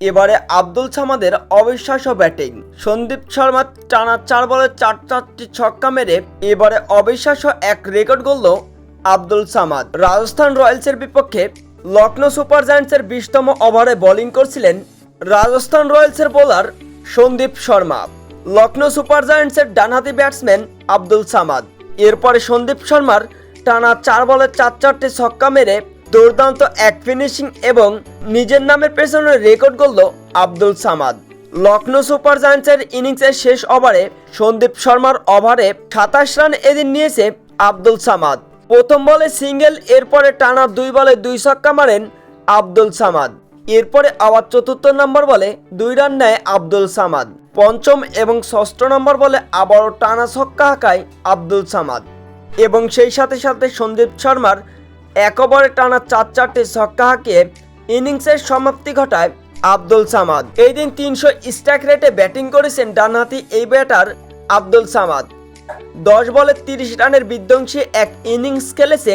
এবারে আব্দুল সামাদের অবিশ্বাস্য ব্যাটিং। সন্দীপ শর্মা টানা চার বলে চার চারটি ছক্কা মেরে এবারে অবিশ্বাস্য এক রেকর্ড গড়ল আব্দুল সামাদ। রাজস্থান রয়্যালসের বিপক্ষে লখনৌ সুপার জায়ান্টসের বিশতম ওভারে বোলিং করছিলেন রাজস্থান রয়্যালসের বোলার সন্দীপ শর্মা। লখনৌ সুপার জায়ান্টসের ডানহাতি ব্যাটসম্যান আব্দুল সামাদ। এরপরে সন্দীপ শর্মার টানা চার বলে চার চারটি ছক্কা মেরে দুর্দান্ত এক ফিনিশিং এবং নিজের নামের পেছনে রেকর্ড করল আব্দুল সামাদ। লখনৌ সুপার জায়ান্টসের ইনিংসের শেষ ওভারে সন্দীপ শর্মার ওভারে সাতাশ রান এদিন নিয়েছে আব্দুল সামাদ। প্রথম বলে সিঙ্গেল এরপরে টানা দুই বলে দুই ছক্কা মারেন আব্দুল সামাদ। এরপরে আবার চতুর্থ নম্বর বলে দুই রান নেয় আব্দুল সামাদ। পঞ্চম এবং ষষ্ঠ নম্বর বলে আবারও টানা ছক্কা হাঁকায় আব্দুল সামাদ। এবং সেই সাথে সাথে সন্দীপ শর্মার এক ওভারে টানা চার চারটি ছক্কা হাঁকিয়ে ইনিংসের সমাপ্তি ঘটায় আব্দুল সামাদ। এই দিন তিনশো স্ট্রাইক রেটে ব্যাটিং করেছেন ডানহাতি এই ব্যাটার আব্দুল সামাদ। দশ বলে তিরিশ রানের বিধ্বংসী এক ইনিংস খেলেছে